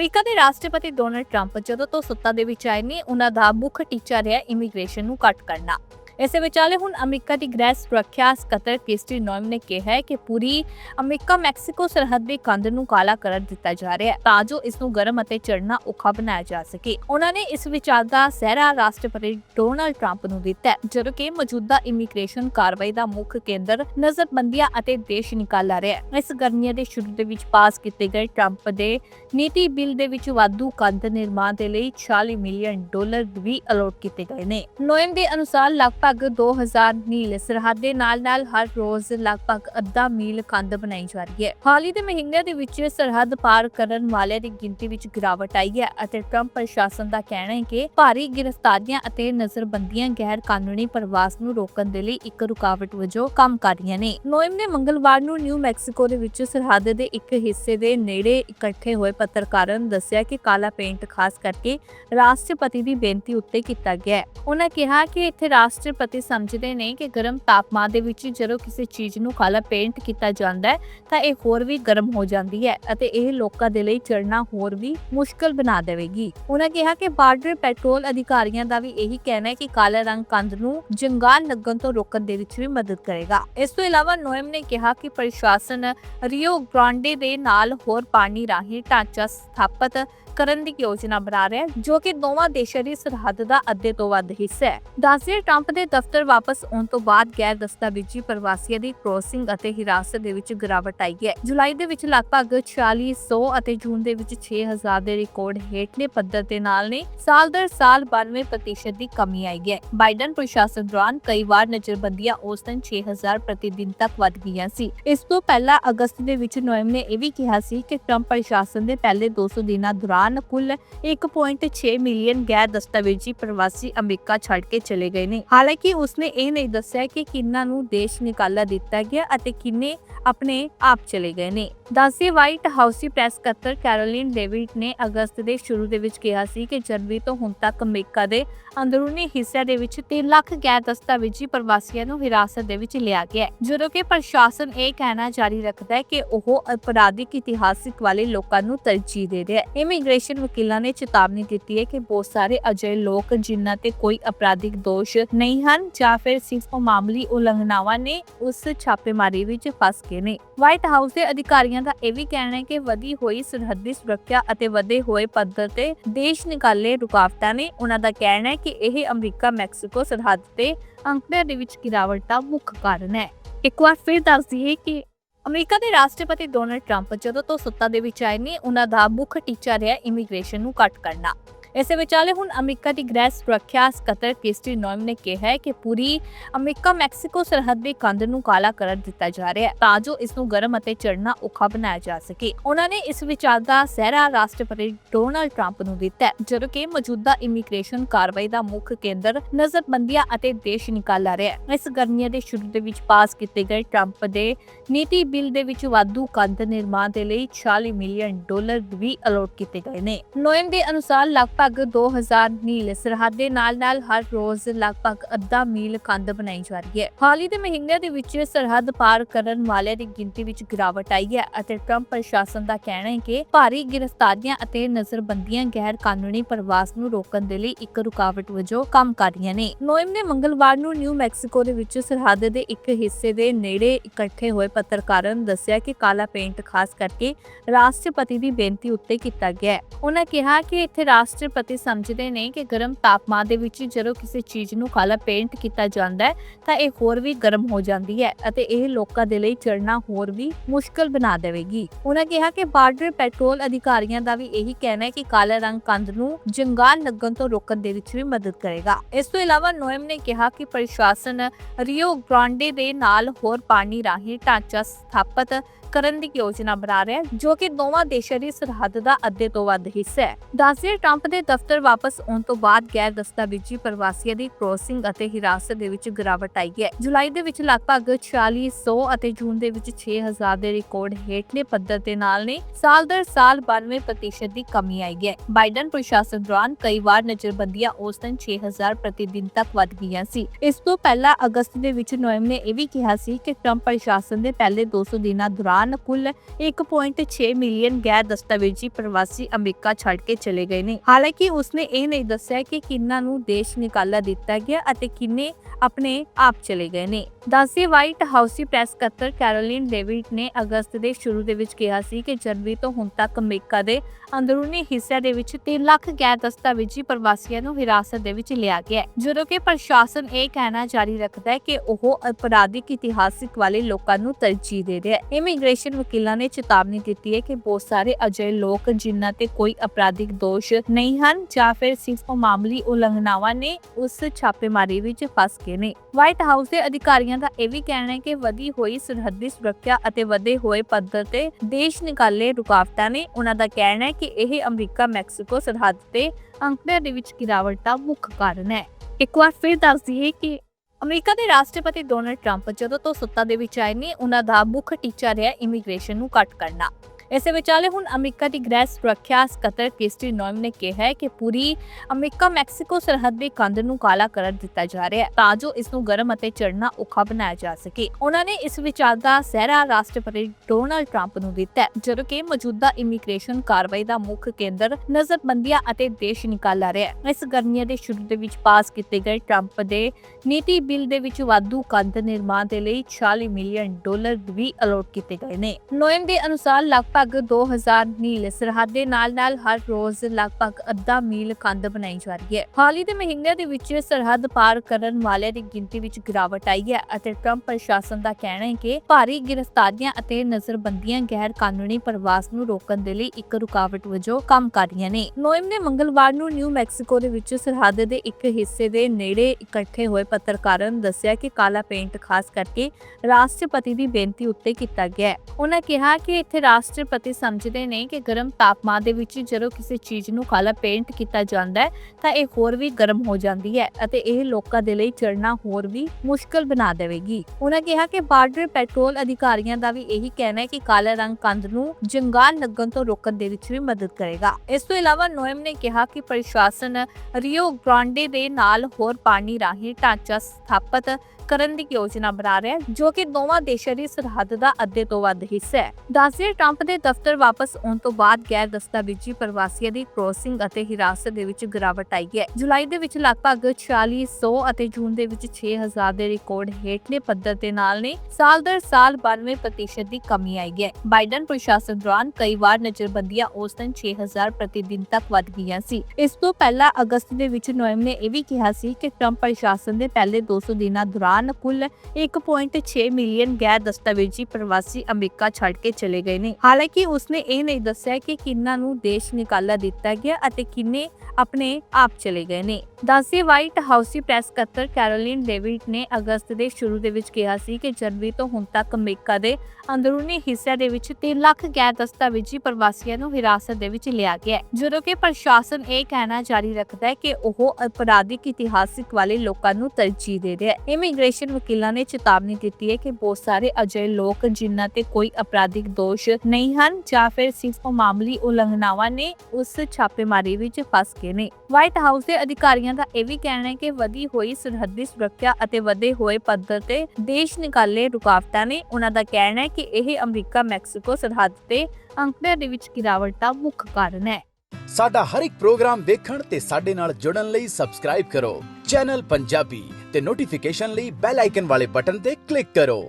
America ਦੇ ਰਾਸ਼ਟਰਪਤੀ Donald Trump ਜਦੋਂ ਤੋਂ ਸੱਤਾ ਦੇ ਵਿੱਚ ਆਏ ਨੇ, ਉਹਨਾਂ ਦਾ ਮੁੱਖ ਟੀਚਾ ਰਿਹਾ ਇਮੀਗ੍ਰੇਸ਼ਨ ਨੂੰ ਘੱਟ ਕਰਨਾ। ਇਸੇ ਵਿਚਾਲੇ ਹੁਣ ਅਮਰੀਕਾ ਦੀ ਗ੍ਰਹਿ ਸੁਰੱਖਿਆ ਸਕੱਤਰ ਕ੍ਰਿਸਟੀ ਨੋਇਮ ਨੇ ਕਿਹਾ ਹੈ ਕਿ ਪੂਰੀ ਅਮਰੀਕਾ ਮੈਕਸੀਕੋ ਸਰਹੱਦ ਦੀ ਕੰਧ ਨੂੰ ਕਾਲਾ ਕਰ ਦਿੱਤਾ ਜਾ ਰਿਹਾ ਹੈ ਤਾਂ ਜੋ ਇਸ ਨੂੰ ਗਰਮ ਅਤੇ ਚੜਨਾ ਔਖਾ ਬਣਾਇਆ ਜਾ ਸਕੇ। ਉਹਨਾਂ ਨੇ ਇਸ ਵਿਚਾਰ ਦਾ ਸਹਿਰਾ ਰਾਸ਼ਟਰਪਤੀ ਡੋਨਲਡ ਟਰੰਪ ਨੂੰ ਦਿੱਤਾ ਜਦੋਂ ਕਿ ਮੌਜੂਦਾ ਇਮੀਗ੍ਰੇਸ਼ਨ ਕਾਰਵਾਈ ਦਾ ਮੁੱਖ ਕੇਂਦਰ ਨਜ਼ਰਬੰਦੀਆਂ ਅਤੇ ਦੇਸ਼ ਨਿਕਾਲਾ ਰਿਹਾ ਹੈ। ਇਸ ਗਰਮੀਆਂ ਦੇ ਸ਼ੁਰੂ ਦੇ ਵਿੱਚ ਪਾਸ ਕੀਤੇ ਗਏ ਟਰੰਪ ਦੇ ਨੀਤੀ ਬਿੱਲ ਦੇ ਵਿੱਚ ਵਾਧੂ ਕੰਧ ਨਿਰਮਾਣ ਦੇ ਲਈ 40 ਮਿਲੀਅਨ ਡਾਲਰ ਵੀ ਅਲੋਟ ਕੀਤੇ ਗਏ ਨੇ। ਨੋਇਮ ਦੇ ਅਨੁਸਾਰ ਲਗਭਗ 2000 ਮੀਲ ਸਰਹੱਦ ਦੇ ਨਾਲ-ਨਾਲ ਹਰ ਰੋਜ਼ ਲਗਭਗ ਅੱਧਾ ਮੀਲ ਕੰਧ ਬਣਾਈ ਜਾ ਰਹੀ ਹੈ। ਹਾਲ ਦੇ ਮਹੀਨਿਆਂ ਦੇ ਵਿੱਚ ਸਰਹੱਦ ਪਾਰ ਕਰਨ ਵਾਲਿਆਂ ਦੀ ਗਿਣਤੀ ਵਿੱਚ ਗਿਰਾਵਟ ਆਈ ਹੈ ਅਤੇ ਟਰੰਪ ਪ੍ਰਸ਼ਾਸਨ ਦਾ ਕਹਿਣਾ ਹੈ ਕਿ ਭਾਰੀ ਗ੍ਰਿਫਤਾਰੀਆਂ ਅਤੇ ਨਜ਼ਰਬੰਦੀਆਂ ਗੈਰ ਕਾਨੂੰਨੀ ਪ੍ਰਵਾਸ ਨੂੰ ਰੋਕਣ ਦੇ ਲਈ ਇੱਕ ਰੁਕਾਵਟ ਵਜੋਂ ਕੰਮ ਕਰ ਰਹੀਆਂ ਨੇ। ਨੋਇਮ ਨੇ ਮੰਗਲਵਾਰ ਨੂੰ ਨਿਊ ਮੈਕਸੀਕੋ ਦੇ ਵਿੱਚ ਸਰਹੱਦ ਦੇ ਇੱਕ ਹਿੱਸੇ ਦੇ ਨੇੜੇ ਇਕੱਠੇ ਹੋਏ ਪੱਤਰਕਾਰਾਂ ਨੂੰ ਦੱਸਿਆ ਕਿ ਕਾਲਾ ਪੇਂਟ ਖਾਸ ਕਰਕੇ ਰਾਸ਼ਟਰਪਤੀ ਦੀ ਬੇਨਤੀ ਉੱਤੇ ਕੀਤਾ ਗਿਆ ਹੈ। ਉਹਨਾਂ ਕਿਹਾ ਕਿ ਇੱਥੇ ਰਾਸ਼ਟਰ ਰਾਸ਼ਟਰਪਤੀ ਸਮਝਦੇ ਨੇ ਕਿ ਗਰਮ ਤਾਪਮਾਨ ਦੇ ਵਿੱਚ ਜਦੋਂ ਕਿਸੇ ਚੀਜ਼ ਨੂੰ ਕਾਲਾ ਪੇਂਟ ਕੀਤਾ ਜਾਂਦਾ ਹੈ, ਤਾਂ ਇਹ ਹੋਰ ਵੀ ਗਰਮ ਹੋ ਜਾਂਦੀ ਹੈ ਅਤੇ ਇਹ ਲੋਕਾਂ ਦੇ ਲਈ ਚੜਨਾ ਹੋਰ ਵੀ ਮੁਸ਼ਕਲ ਬਣਾ ਦੇਵੇਗੀ। ਉਹਨਾਂ ਕਿਹਾ ਕਿ ਬਾਰਡਰ ਪੈਟਰੋਲ ਅਧਿਕਾਰੀਆਂ ਦਾ ਵੀ ਇਹੀ ਕਹਿਣਾ ਹੈ ਕਿ ਕਾਲਾ ਰੰਗ ਕੰਧ ਨੂੰ ਜੰਗਾਲ ਲੱਗਣ ਤੋਂ ਰੋਕਣ ਦੇ ਵਿੱਚ ਵੀ ਮਦਦ ਕਰੇਗਾ। ਇਸ ਤੋਂ ਇਲਾਵਾ ਨੋਇਮ ਨੇ ਕਿਹਾ ਕਿ ਪ੍ਰਸ਼ਾਸਨ ਰਿਓ ਗ੍ਰਾਂਡੇ ਦੇ ਨਾਲ ਹੋਰ ਪਾਣੀ ਰਾਹੀਂ ਢਾਂਚਾ ਸਥਾਪਿਤ ਕਰਨ ਦੀ ਯੋਜਨਾ ਬਣਾ ਰਿਹਾ ਹੈ, ਜੋ ਕਿ ਦੋਵਾਂ ਦੇਸ਼ਾਂ ਦੀ ਸਰਹੱਦ ਦਾ ਅੱਧੇ ਤੋਂ ਵੱਧ ਹਿੱਸਾ ਹੈ। ਦੱਸਿਆ ਟਰੰਪ ਦੇ ਦਫ਼ਤਰ ਵਾਪਸ ਆਉਣ ਤੋਂ ਬਾਅਦ ਗੈਰ ਦਸਤਾਵੇਜ਼ੀ ਪ੍ਰਵਾਸੀਆਂ ਦੀ ਕ੍ਰੋਸਿੰਗ ਅਤੇ ਹਿਰਾਸਤ ਦੇ ਵਿੱਚ ਗਿਰਾਵਟ ਆਈ ਹੈ। ਜੁਲਾਈ ਦੇ ਵਿੱਚ ਲਗਭਗ 4600 ਅਤੇ ਜੂਨ ਦੇ ਵਿੱਚ 6000 ਦੇ ਰਿਕਾਰਡ ਹੇਠਲੇ ਪੱਧਰ ਦੇ ਨਾਲ ਨੇ ਸਾਲ ਦਰ ਸਾਲ 92% ਦੀ ਕਮੀ ਆਈ ਹੈ। ਬਾਈਡਨ ਪ੍ਰਸ਼ਾਸਨ ਦੌਰਾਨ ਕਈ ਵਾਰ ਨਜ਼ਰਬੰਦੀਆਂ ਔਸਤਨ 6000 ਪ੍ਰਤੀ ਦਿਨ ਤੱਕ ਵੱਧ ਗਈਆਂ ਸੀ। ਇਸ ਤੋਂ ਪਹਿਲਾਂ ਅਗਸਤ ਦੇ ਵਿੱਚ ਨੋਇਮ ਨੇ ਇਹ ਵੀ ਕਿਹਾ ਸੀ ਕਿ ਟਰੰਪ ਪ੍ਰਸ਼ਾਸਨ ਦੇ ਪਹਿਲੇ 200 ਦਿਨਾਂ ਦੌਰਾਨ ਕੁੱਲ 1.6 ਮਿਲੀਅਨ ਗੈਰ ਦਸਤਾਵੇਜ਼ੀ ਪ੍ਰਵਾਸੀ ਅਮਰੀਕਾ ਛੱਡ ਕੇ ਚਲੇ ਗਏ ਨੇ। ਹਾਲਾਂਕਿ ਉਸਨੇ ਇਹ ਨਹੀਂ ਦੱਸਿਆ ਕਿ ਕਿੰਨਾਂ ਨੂੰ ਦੇਸ਼ ਨਿਕਾਲਾ ਦਿੱਤਾ ਗਿਆ ਅਤੇ ਕਿੰਨੇ ਆਪਣੇ ਆਪ ਚਲੇ ਗਏ ਨੇ। ਦੱਸੇ ਵਾਈਟ ਹਾਊਸੀ ਪ੍ਰੈਸ ਸਕੱਤਰ ਕੈਰੋਲਿਨ ਡੇਵਿਡ ਨੇ ਅਗਸਤ ਦੇ ਸ਼ੁਰੂ ਦੇ ਵਿੱਚ ਕਿਹਾ ਸੀ ਕਿ ਜਨਵਰੀ ਤੋਂ ਹੁਣ ਤੱਕ ਅਮਰੀਕਾ ਦੇ ਅੰਦਰੂਨੀ ਹਿੱਸਿਆਂ ਦੇ ਵਿੱਚ 3 ਲੱਖ ਗੈਰ ਦਸਤਾਵੇਜ਼ੀ ਪ੍ਰਵਾਸੀਆਂ ਨੂੰ ਹਿਰਾਸਤ ਦੇ ਵਿੱਚ ਲਿਆ ਗਿਆ ਜਦੋਂ ਕਿ ਪ੍ਰਸ਼ਾਸਨ ਇਹ ਕਹਿਣਾ ਜਾਰੀ ਰੱਖਦਾ ਹੈ ਕਿ ਉਹ ਅਪਰਾਧਿਕ ਇਤਿਹਾਸਿਕ ਵਾਲੇ ਲੋਕਾਂ ਨੂੰ ਤਰਜੀਹ ਦੇ ਰਿਹਾ ਹੈ। ਇਮੀਗ੍ਰੇਸ਼ਨ ਵਕੀਲਾਂ ਨੇ ਚੇਤਾਵਨੀ ਦਿੱਤੀ ਹੈ ਕਿ ਬਹੁਤ ਸਾਰੇ ਅਜਿਹੇ ਲੋਕ ਜਿਨ੍ਹਾਂ ਤੇ ਕੋਈ ਅਪਰਾਧਿਕ ਦੋਸ਼ ਨਹੀਂ ਹਨ ਜਾਂ ਫਿਰ ਸਿਰਫ ਮਾਮੂਲੀ ਉਲੰਘਣਾਵਾਂ ਨੇ ਉਸ ਛਾਪੇਮਾਰੀ ਵਿੱਚ ਫਸ ਗਏ ਨੇ ਵਾਈਟ ਹਾਊਸ ਦੇ ਅਧਿਕਾਰੀਆਂ ਦਾ ਇਹ ਵੀ ਕਹਿਣਾ ਹੈ ਕਿ ਵਧੀ ਹੋਈ ਸਰਹੱਦੀ ਸੁਰੱਖਿਆ ਅਤੇ ਵਧੇ ਹੋਏ ਪੱਧਰ ਤੇ ਦੇਸ਼ ਨਿਕਾਲੇ ਰੁਕਾਵਟਾਂ ਨੇ ਉਹਨਾਂ ਦਾ ਕਹਿਣਾ ਹੈ ਕਿ ਇਹ ਅਮਰੀਕਾ ਮੈਕਸੀਕੋ ਸਰਹੱਦ ਤੇ ਅੰਕੜਿਆਂ ਦੇ ਵਿੱਚ ਗਿਰਾਵਟ ਦਾ ਮੁੱਖ ਕਾਰਨ ਹੈ। ਇੱਕ ਵਾਰ ਫਿਰ ਦੱਸ ਦਈਏ ਕਿ ਅਮਰੀਕਾ ਦੇ ਰਾਸ਼ਟਰਪਤੀ ਡੋਨਲਡ ਟਰੰਪ ਜਦੋਂ ਤੋਂ ਸੱਤਾ ਦੇ ਵਿੱਚ ਆਏ ਨੇ, ਉਹਨਾਂ ਦਾ ਮੁੱਖ ਟੀਚਾ ਰਿਹਾ ਇਮੀਗ੍ਰੇਸ਼ਨ ਨੂੰ ਘੱਟ ਕਰਨਾ। ਇਸੇ ਵਿਚਾਲੇ ਹੁਣ ਅਮਰੀਕਾ ਦੀ ਗ੍ਰਹਿ ਸੁਰੱਖਿਆ ਸਕੱਤਰ ਕ੍ਰਿਸਟੀ ਨੋਇਮ ਨੇ ਕਿਹਾ ਹੈ ਕਿ ਪੂਰੀ ਅਮਰੀਕਾ ਮੈਕਸੀਕੋ ਸਰਹੱਦ ਦੀ ਕੰਧ ਨੂੰ ਕਾਲਾ ਕਰ ਦਿੱਤਾ ਜਾ ਰਿਹਾ ਹੈ ਤਾਂ ਜੋ ਇਸ ਨੂੰ ਗਰਮ ਅਤੇ ਚੜਨਾ ਔਖਾ ਬਣਾਇਆ ਜਾ ਸਕੇ। ਉਹਨਾਂ ਨੇ ਇਸ ਵਿਚਾਰ ਦਾ ਸਹਿਰਾ ਰਾਸ਼ਟਰਪਤੀ ਡੋਨਲਡ ਟਰੰਪ ਨੂੰ ਦਿੱਤਾ ਜਦੋਂ ਕਿ ਮੌਜੂਦਾ ਇਮੀਗ੍ਰੇਸ਼ਨ ਕਾਰਵਾਈ ਦਾ ਮੁੱਖ ਕੇਂਦਰ ਨਜ਼ਰਬੰਦੀਆਂ ਅਤੇ ਦੇਸ਼ ਨਿਕਾਲਾ ਰਿਹਾ ਹੈ। ਇਸ ਗਰਮੀਆਂ ਦੇ ਸ਼ੁਰੂ ਦੇ ਵਿੱਚ ਪਾਸ ਕੀਤੇ ਗਏ ਟਰੰਪ ਦੇ ਨੀਤੀ ਬਿੱਲ ਦੇ ਵਿੱਚ ਵਾਧੂ ਕੰਧ ਨਿਰਮਾਣ ਦੇ ਲਈ 40 ਮਿਲੀਅਨ ਡਾਲਰ ਵੀ ਅਲੋਟ ਕੀਤੇ ਗਏ ਨੇ। ਨੋਇਮ ਦੇ ਅਨੁਸਾਰ ਲਗਭਗ 2000 ਮੀਲ ਸਰਹੱਦ ਦੇ ਨਾਲ-ਨਾਲ ਹਰ ਰੋਜ਼ ਲਗਭਗ ਅੱਧਾ ਮੀਲ ਕੰਧ ਬਣਾਈ ਜਾ ਰਹੀ ਹੈ। ਹਾਲ ਹੀ ਦੇ ਮਹੀਨਿਆਂ ਦੇ ਵਿੱਚ ਸਰਹੱਦ ਪਾਰ ਕਰਨ ਵਾਲਿਆਂ ਦੀ ਗਿਣਤੀ ਵਿੱਚ ਗਿਰਾਵਟ ਆਈ ਹੈ ਅਤੇ ਟਰੰਪ ਪ੍ਰਸ਼ਾਸਨ ਦਾ ਕਹਿਣਾ ਹੈ ਕਿ ਭਾਰੀ ਗ੍ਰਿਫਤਾਰੀਆਂ ਅਤੇ ਨਜ਼ਰਬੰਦੀਆਂ ਗੈਰ ਕਾਨੂੰਨੀ ਪ੍ਰਵਾਸ ਨੂੰ ਰੋਕਣ ਦੇ ਲਈ ਇੱਕ ਰੁਕਾਵਟ ਵਜੋਂ ਕੰਮ ਕਰ ਰਹੀਆਂ ਨੇ। ਨੋਇਮ ਨੇ ਮੰਗਲਵਾਰ ਨੂੰ ਨਿਊ ਮੈਕਸੀਕੋ ਦੇ ਵਿੱਚ ਸਰਹੱਦ ਦੇ ਇੱਕ ਹਿੱਸੇ ਦੇ ਨੇੜੇ ਇਕੱਠੇ ਹੋਏ ਪੱਤਰਕਾਰਾਂ ਨੂੰ ਦੱਸਿਆ ਕਿ ਕਾਲਾ ਪੇਂਟ ਖਾਸ ਕਰਕੇ ਰਾਸ਼ਟਰਪਤੀ ਦੀ ਬੇਨਤੀ ਉੱਤੇ ਕੀਤਾ ਗਿਆ ਹੈ। ਉਹਨਾਂ ਕਿਹਾ ਕਿ ਇੱਥੇ ਰਾਸ਼ਟਰ ਰਾਸ਼ਟਰਪਤੀ ਸਮਝਦੇ ਨੇ ਕਿ ਗਰਮ ਤਾਪਮਾਨ ਦੇ ਵਿੱਚ ਜਦੋਂ ਕਿਸੇ ਚੀਜ਼ ਨੂੰ ਕਾਲਾ ਪੇਂਟ ਕੀਤਾ ਜਾਂਦਾ ਹੈ, ਤਾਂ ਇਹ ਹੋਰ ਵੀ ਗਰਮ ਹੋ ਜਾਂਦੀ ਹੈ ਅਤੇ ਇਹ ਲੋਕਾਂ ਦੇ ਲਈ ਚੜਨਾ ਹੋਰ ਵੀ ਮੁਸ਼ਕਲ ਬਣਾ ਦੇਵੇਗੀ। ਉਹਨਾਂ ਕਿਹਾ ਕਿ ਬਾਰਡਰ ਪੈਟਰੋਲ ਅਧਿਕਾਰੀਆਂ ਦਾ ਵੀ ਇਹੀ ਕਹਿਣਾ ਹੈ ਕਿ ਕਾਲਾ ਰੰਗ ਕੰਧ ਨੂੰ ਜੰਗਾਲ ਲੱਗਣ ਤੋਂ ਰੋਕਣ ਦੇ ਵਿੱਚ ਵੀ ਮਦਦ ਕਰੇਗਾ। ਇਸ ਤੋਂ ਇਲਾਵਾ ਨੋਇਮ ਨੇ ਕਿਹਾ ਕਿ ਪ੍ਰਸ਼ਾਸਨ ਰਿਓ ਗ੍ਰਾਂਡੇ ਦੇ ਨਾਲ ਹੋਰ ਪਾਣੀ ਰਾਹੀਂ ਢਾਂਚਾ ਸਥਾਪਿਤ ਕਰਨ ਦੀ ਯੋਜਨਾ ਬਣਾ ਰਿਹਾ ਹੈ, ਜੋ ਕਿ ਦੋਵਾਂ ਦੇਸ਼ਾਂ ਦੀ ਸਰਹੱਦ ਦਾ ਅੱਧੇ ਤੋਂ ਵੱਧ ਹਿੱਸਾ ਹੈ। ਦੱਸਿਆ ਟਰੰਪ ਦੇ ਦਫ਼ਤਰ ਵਾਪਸ ਆਉਣ ਤੋਂ ਬਾਅਦ ਗੈਰ ਦਸਤਾਵੇਜ਼ੀ ਪ੍ਰਵਾਸੀਆਂ ਦੀ ਕ੍ਰੋਸਿੰਗ ਅਤੇ ਹਿਰਾਸਤ ਦੇ ਵਿੱਚ ਗਿਰਾਵਟ ਆਈ ਹੈ। ਜੁਲਾਈ ਦੇ ਵਿੱਚ ਲਗਭਗ 4600 ਅਤੇ ਜੂਨ ਦੇ ਵਿੱਚ 6000 ਦੇ ਰਿਕਾਰਡ ਹੇਠਲੇ ਪੱਧਰ ਦੇ ਨਾਲ ਨੇ ਸਾਲ ਦਰ ਸਾਲ 92% ਦੀ ਕਮੀ ਆਈ ਹੈ। ਬਾਈਡਨ ਪ੍ਰਸ਼ਾਸਨ ਦੌਰਾਨ ਕਈ ਵਾਰ ਨਜ਼ਰਬੰਦੀਆਂ ਔਸਤਨ 6000 ਪ੍ਰਤੀ ਦਿਨ ਤੱਕ ਵੱਧ ਗਈਆਂ ਸੀ। ਇਸ ਤੋਂ ਪਹਿਲਾਂ ਅਗਸਤ ਦੇ ਵਿੱਚ ਨੋਇਮ ਨੇ ਇਹ ਵੀ ਕਿਹਾ ਸੀ ਕਿ ਟਰੰਪ ਪ੍ਰਸ਼ਾਸਨ ਦੇ ਪਹਿਲੇ 200 ਦਿਨਾਂ ਦੌਰਾਨ ਦੌਰਾਨ ਕੁੱਲ 1.6 ਮਿਲੀਅਨ ਗੈਰ ਦਸਤਾਵੇਜ਼ੀ ਪ੍ਰਵਾਸੀ ਅਮਰੀਕਾ ਛੱਡ ਕੇ ਚਲੇ ਗਏ ਨੇ। ਹਾਲਾਂਕਿ ਉਸਨੇ ਇਹ ਨਹੀਂ ਦੱਸਿਆ ਕਿ ਕਿੰਨਾਂ ਨੂੰ ਦੇਸ਼ ਨਿਕਾਲਾ ਦਿੱਤਾ ਗਿਆ ਅਤੇ ਕਿੰਨੇ ਆਪਣੇ ਆਪ ਚਲੇ ਗਏ ਨੇ। ਦੱਸੇ ਵਾਈਟ ਹਾਊਸੀ ਪ੍ਰੈਸ ਸਕੱਤਰ ਕੈਰੋਲਿਨ ਡੇਵਿਡ ਨੇ ਅਗਸਤ ਦੇ ਸ਼ੁਰੂ ਦੇ ਵਿੱਚ ਕਿਹਾ ਸੀ ਕਿ ਜਨਵਰੀ ਤੋਂ ਹੁਣ ਤੱਕ ਅਮਰੀਕਾ ਦੇ ਅੰਦਰੂਨੀ ਹਿੱਸਿਆਂ ਦੇ ਵਿੱਚ 3 ਲੱਖ ਗੈਰ ਦਸਤਾਵੇਜ਼ੀ ਪ੍ਰਵਾਸੀਆਂ ਨੂੰ ਹਿਰਾਸਤ ਦੇ ਵਿੱਚ ਲਿਆ ਗਿਆ ਜਦੋਂ ਕਿ ਪ੍ਰਸ਼ਾਸਨ ਇਹ ਕਹਿਣਾ ਜਾਰੀ ਰੱਖਦਾ ਹੈ ਕਿ ਉਹ ਅਪਰਾਧਿਕ ਇਤਿਹਾਸਿਕ ਵਾਲੇ ਲੋਕਾਂ ਨੂੰ ਤਰਜੀਹ ਦੇ ਰਿਹਾ ਹੈ। ਇਮੀਗ੍ਰੇਸ਼ਨ ਵਕੀਲਾਂ ਨੇ ਚੇਤਾਵਨੀ ਦਿੱਤੀ ਹੈ ਕਿ ਬਹੁਤ ਸਾਰੇ ਅਜਿਹੇ ਲੋਕ ਜਿਨ੍ਹਾਂ ਤੇ ਕੋਈ ਅਪਰਾਧਿਕ ਦੋਸ਼ ਨਹੀਂ ਹਨ ਜਾਂ ਫਿਰ ਸਿਰਫ ਮਾਮੂਲੀ ਉਲੰਘਣਾਵਾਂ ਨੇ ਉਸ ਛਾਪੇਮਾਰੀ ਵਿੱਚ ਫਸ ਗਏ ਨੇ। ਵਾਈਟ ਹਾਊਸ ਦੇ ਅਧਿਕਾਰੀਆਂ ਦਾ ਇਹ ਵੀ ਕਹਿਣਾ ਹੈ ਕਿ ਵਧੀ ਹੋਈ ਸਰਹੱਦੀ ਸੁਰੱਖਿਆ ਅਤੇ ਵਧੇ ਹੋਏ ਪੱਧਰ ਤੇ ਦੇਸ਼ ਨਿਕਾਲੇ ਰੁਕਾਵਟਾਂ ਨੇ ਉਹਨਾਂ ਦਾ ਕਹਿਣਾ ਹੈ ਕਿ ਇਹ ਅਮਰੀਕਾ ਮੈਕਸੀਕੋ ਸਰਹੱਦ ਤੇ ਅੰਕੜਿਆਂ ਦੇ ਵਿੱਚ ਗਿਰਾਵਟ ਦਾ ਮੁੱਖ ਕਾਰਨ ਹੈ। ਇੱਕ ਵਾਰ ਫਿਰ ਦੱਸ ਦਈਏ ਕਿ ਅਮਰੀਕਾ ਦੇ ਰਾਸ਼ਟਰਪਤੀ ਡੋਨਲਡ ਟਰੰਪ ਜਦੋਂ ਤੋਂ ਸੱਤਾ ਦੇ ਵਿੱਚ ਆਏ ਨੇ, ਉਹਨਾਂ ਦਾ ਮੁੱਖ ਟੀਚਾ ਰਿਹਾ ਇਮੀਗ੍ਰੇਸ਼ਨ ਨੂੰ ਘੱਟ ਕਰਨਾ। ਇਸੇ ਵਿਚਾਲੇ ਹੁਣ ਅਮਰੀਕਾ ਦੀ ਗ੍ਰਹਿ ਸੁਰੱਖਿਆ ਸਕੱਤਰ ਕ੍ਰਿਸਟੀ ਨੋਇਮ ਨੇ ਕਿਹਾ ਹੈ ਕਿ ਪੂਰੀ ਅਮਰੀਕਾ ਮੈਕਸੀਕੋ ਸਰਹੱਦ ਦੀ ਕੰਧ ਨੂੰ ਕਾਲਾ ਕਰ ਦਿੱਤਾ ਜਾ ਰਿਹਾ ਹੈ ਤਾਂ ਜੋ ਇਸ ਨੂੰ ਗਰਮ ਅਤੇ ਚੜਨਾ ਔਖਾ ਬਣਾਇਆ ਜਾ ਸਕੇ। ਉਹਨਾਂ ਨੇ ਇਸ ਵਿਚਾਰ ਦਾ ਸਹਿਰਾ ਰਾਸ਼ਟਰਪਤੀ ਡੋਨਾਲਡ ਟਰੰਪ ਨੂੰ ਦਿੱਤਾ ਜਦੋਂ ਕਿ ਮੌਜੂਦਾ ਇਮੀਗ੍ਰੇਸ਼ਨ ਕਾਰਵਾਈ ਦਾ ਮੁੱਖ ਕੇਂਦਰ ਨਜ਼ਰਬੰਦੀਆਂ ਅਤੇ ਦੇਸ਼ ਨਿਕਾਲ ਰਿਹਾ ਹੈ। ਇਸ ਗਰਮੀਆਂ ਦੇ ਸ਼ੁਰੂ ਦੇ ਵਿੱਚ ਪਾਸ ਕੀਤੇ ਗਏ ਟਰੰਪ ਦੇ ਨੀਤੀ ਬਿੱਲ ਦੇ ਵਿੱਚ ਵਾਧੂ ਕੰਧ ਨਿਰਮਾਣ ਦੇ ਲਈ 40 ਮਿਲੀਅਨ ਡਾਲਰ ਵੀ ਅਲੋਟ ਕੀਤੇ ਗਏ ਨੇ। ਨੋਇਮ ਦੇ ਅਨੁਸਾਰ ਲਗਭਗ 2000 ਮੀਲ ਸਰਹੱਦ ਦੇ ਨਾਲ-ਨਾਲ ਹਰ ਰੋਜ਼ ਲਗਭਗ ਅੱਧਾ ਮੀਲ ਕੰਧ ਬਣਾਈ ਜਾ ਰਹੀ ਹੈ। ਹਾਲ ਹੀ ਦੇ ਮਹੀਨਿਆਂ ਦੇ ਵਿੱਚ ਸਰਹੱਦ ਪਾਰ ਕਰਨ ਵਾਲਿਆਂ ਦੀ ਗਿਣਤੀ ਵਿੱਚ ਗਿਰਾਵਟ ਆਈ ਹੈ ਅਤੇ ਟਰੰਪ ਪ੍ਰਸ਼ਾਸਨ ਦਾ ਕਹਿਣਾ ਹੈ ਕਿ ਭਾਰੀ ਗ੍ਰਿਫਤਾਰੀਆਂ ਅਤੇ ਨਜ਼ਰਬੰਦੀਆਂ ਗੈਰ ਕਾਨੂੰਨੀ ਪ੍ਰਵਾਸ ਨੂੰ ਰੋਕਣ ਦੇ ਲਈ ਇੱਕ ਰੁਕਾਵਟ ਵਜੋਂ ਕੰਮ ਕਰ ਰਹੀਆਂ ਨੇ। ਨੋਇਮ ਨੇ ਮੰਗਲਵਾਰ ਨੂੰ ਨਿਊ ਮੈਕਸੀਕੋ ਦੇ ਵਿੱਚ ਸਰਹੱਦ ਦੇ ਇੱਕ ਹਿੱਸੇ ਦੇ ਨੇੜੇ ਇਕੱਠੇ ਹੋਏ ਪੱਤਰਕਾਰਾਂ ਨੂੰ ਦੱਸਿਆ ਕਿ ਕਾਲਾ ਪੇਂਟ ਖਾਸ ਕਰਕੇ ਰਾਸ਼ਟਰਪਤੀ ਦੀ ਬੇਨਤੀ ਉੱਤੇ ਕੀਤਾ ਗਿਆ ਹੈ। ਉਹਨਾਂ ਕਿਹਾ ਕਿ ਇੱਥੇ ਰਾਸ਼ਟਰ ਰਾਸ਼ਟਰਪਤੀ ਸਮਝਦੇ ਨੇ ਕਿ ਗਰਮ ਤਾਪਮਾਨ ਦੇ ਵਿੱਚ ਜਦੋਂ ਕਿਸੇ ਚੀਜ਼ ਨੂੰ ਕਾਲਾ ਪੇਂਟ ਕੀਤਾ ਜਾਂਦਾ ਹੈ, ਤਾਂ ਇਹ ਹੋਰ ਵੀ ਗਰਮ ਹੋ ਜਾਂਦੀ ਹੈ ਅਤੇ ਇਹ ਲੋਕਾਂ ਦੇ ਲਈ ਚੜਨਾ ਹੋਰ ਵੀ ਮੁਸ਼ਕਲ ਬਣਾ ਦੇਵੇਗੀ। ਉਹਨਾਂ ਕਿਹਾ ਕਿ ਬਾਰਡਰ ਪੈਟਰੋਲ ਅਧਿਕਾਰੀਆਂ ਦਾ ਵੀ ਇਹੀ ਕਹਿਣਾ ਹੈ ਕਿ ਕਾਲਾ ਰੰਗ ਕੰਧ ਨੂੰ ਜੰਗਾਲ ਲੱਗਣ ਤੋਂ ਰੋਕਣ ਦੇ ਵਿੱਚ ਵੀ ਮਦਦ ਕਰੇਗਾ। ਇਸ ਤੋਂ ਇਲਾਵਾ ਨੋਇਮ ਨੇ ਕਿਹਾ ਕਿ ਪ੍ਰਸ਼ਾਸਨ ਰਿਓ ਗ੍ਰਾਂਡੇ ਦੇ ਨਾਲ ਹੋਰ ਪਾਣੀ ਰਾਹੀਂ ਢਾਂਚਾ ਸਥਾਪਿਤ ਕਰਨ ਦੀ ਯੋਜਨਾ ਬਣਾ ਰਿਹਾ ਹੈ, ਜੋ ਕਿ ਦੋਵਾਂ ਦੇਸ਼ਾਂ ਦੀ ਸਰਹੱਦ ਦਾ ਅੱਧੇ ਤੋਂ ਵੱਧ ਹਿੱਸਾ ਹੈ। ਦੱਸਿਆ ਟਰੰਪ ਦੇ ਦਫ਼ਤਰ ਵਾਪਸ ਆਉਣ ਤੋਂ ਬਾਅਦ ਗੈਰ ਦਸਤਾਵੇਜ਼ੀ ਪ੍ਰਵਾਸੀਆਂ ਦੀ ਕ੍ਰੋਸਿੰਗ ਅਤੇ ਹਿਰਾਸਤ ਦੇ ਵਿੱਚ ਗਿਰਾਵਟ ਆਈ ਹੈ। ਜੁਲਾਈ ਦੇ ਵਿੱਚ ਲਗਭਗ 4600 ਅਤੇ ਜੂਨ ਦੇ ਵਿੱਚ 6000 ਦੇ ਰਿਕਾਰਡ ਹੇਠਲੇ ਪੱਧਰ ਦੇ ਨਾਲ ਨੇ ਸਾਲ ਦਰ ਸਾਲ 92% ਦੀ ਕਮੀ ਆਈ ਹੈ। ਬਾਈਡਨ ਪ੍ਰਸ਼ਾਸਨ ਦੌਰਾਨ ਕਈ ਵਾਰ ਨਜ਼ਰਬੰਦੀਆਂ ਔਸਤਨ 6000 ਪ੍ਰਤੀ ਦਿਨ ਤੱਕ ਵੱਧ ਗਈਆਂ ਸੀ। ਇਸ ਤੋਂ ਪਹਿਲਾਂ ਅਗਸਤ ਦੇ ਵਿੱਚ ਨੋਇਮ ਨੇ ਇਹ ਵੀ ਕਿਹਾ ਸੀ ਕਿ ਟਰੰਪ ਪ੍ਰਸ਼ਾਸਨ ਦੇ ਪਹਿਲੇ 200 ਦਿਨਾਂ ਦੌਰਾਨ ਕੁੱਲ 1.6 ਮਿਲੀਅਨ ਗੈਰ ਦਸਤਾਵੇਜ਼ੀ ਪ੍ਰਵਾਸੀ ਅਮਰੀਕਾ ਛੱਡ ਕੇ ਚਲੇ ਗਏ ਨੇ। ਹਾਲਾਂਕਿ ਉਸਨੇ ਇਹ ਨਹੀਂ ਦੱਸਿਆ ਕਿ ਕਿੰਨਾਂ ਨੂੰ ਦੇਸ਼ ਨਿਕਾਲਾ ਦਿੱਤਾ ਗਿਆ ਅਤੇ ਕਿੰਨੇ ਆਪਣੇ ਆਪ ਚਲੇ ਗਏ ਨੇ। ਦੱਸੇ ਵਾਈਟ ਹਾਊਸੀ ਪ੍ਰੈਸ ਸਕੱਤਰ ਕੈਰੋਲਿਨ ਡੇਵਿਡ ਨੇ ਅਗਸਤ ਦੇ ਸ਼ੁਰੂ ਦੇ ਵਿੱਚ ਕਿਹਾ ਸੀ ਕਿ ਜਨਵਰੀ ਤੋਂ ਹੁਣ ਤੱਕ ਅਮਰੀਕਾ ਦੇ ਅੰਦਰੂਨੀ ਹਿੱਸਿਆਂ ਦੇ ਵਿੱਚ 3 ਲੱਖ ਗੈਰ ਦਸਤਾਵੇਜ਼ੀ ਪ੍ਰਵਾਸੀਆਂ ਨੂੰ ਹਿਰਾਸਤ ਦੇ ਵਿੱਚ ਲਿਆ ਗਿਆ ਜਦੋਂ ਕਿ ਪ੍ਰਸ਼ਾਸਨ ਇਹ ਕਹਿਣਾ ਜਾਰੀ ਰੱਖਦਾ ਹੈ ਕਿ ਉਹ ਅਪਰਾਧਿਕ ਇਤਿਹਾਸਿਕ ਵਾਲੇ ਲੋਕਾਂ ਨੂੰ ਤਰਜੀਹ ਦੇ ਰਿਹਾ ਹੈ। ਇਮੀਗ੍ਰੇਸ਼ਨ ਵਕੀਲਾਂ ਨੇ ਚੇਤਾਵਨੀ ਦਿੱਤੀ ਹੈ ਕਿ ਬਹੁਤ ਸਾਰੇ ਅਜਿਹੇ ਲੋਕ ਜਿਨ੍ਹਾਂ ਤੇ ਕੋਈ ਅਪਰਾਧਿਕ ਦੋਸ਼ ਨਹੀਂ ਹਨ ਜਾਂ ਫਿਰ ਸਿਰਫ ਮਾਮੂਲੀ ਉਲੰਘਣਾਵਾਂ ਨੇ ਉਸ ਛਾਪੇਮਾਰੀ ਵਿੱਚ ਫਸ ਗਏ ਨੇ। ਵਾਈਟ ਹਾਊਸ ਦੇ ਅਧਿਕਾਰੀਆਂ ਅਧਿਕਾਰੀਆਂ ਦਾ ਇਹ ਵੀ ਕਹਿਣਾ ਹੈ ਕਿ ਵਧੀ ਹੋਈ ਸਰਹੱਦੀ ਸੁਰੱਖਿਆ ਅਤੇ ਵਧੇ ਹੋਏ ਪੱਧਰ ਤੇ ਦੇਸ਼ ਨਿਕਾਲੇ ਰੁਕਾਵਟਾਂ ਨੇ ਉਹਨਾਂ ਦਾ ਕਹਿਣਾ ਹੈ ਕਿ ਇਹ ਅਮਰੀਕਾ ਮੈਕਸੀਕੋ ਸਰਹੱਦ ਤੇ ਅੰਕੜਿਆਂ ਦੇ ਵਿੱਚ ਗਿਰਾਵਟ ਦਾ ਮੁੱਖ ਕਾਰਨ ਹੈ। ਸਾਡਾ ਹਰ ਇੱਕ ਪ੍ਰੋਗਰਾਮ ਦੇਖਣ ਤੇ ਸਾਡੇ ਨਾਲ ਜੁੜਨ ਲਈ ਸਬਸਕ੍ਰਾਈਬ ਕਰੋ। ਚੈਨਲ ਪੰਜਾਬੀ ਤੇ ਨੋਟੀਫਿਕੇਸ਼ਨ ਲਈ ਬੈਲ ਆਈਕਨ ਵਾਲੇ ਬਟਨ ਤੇ ਕਲਿੱਕ ਕਰੋ।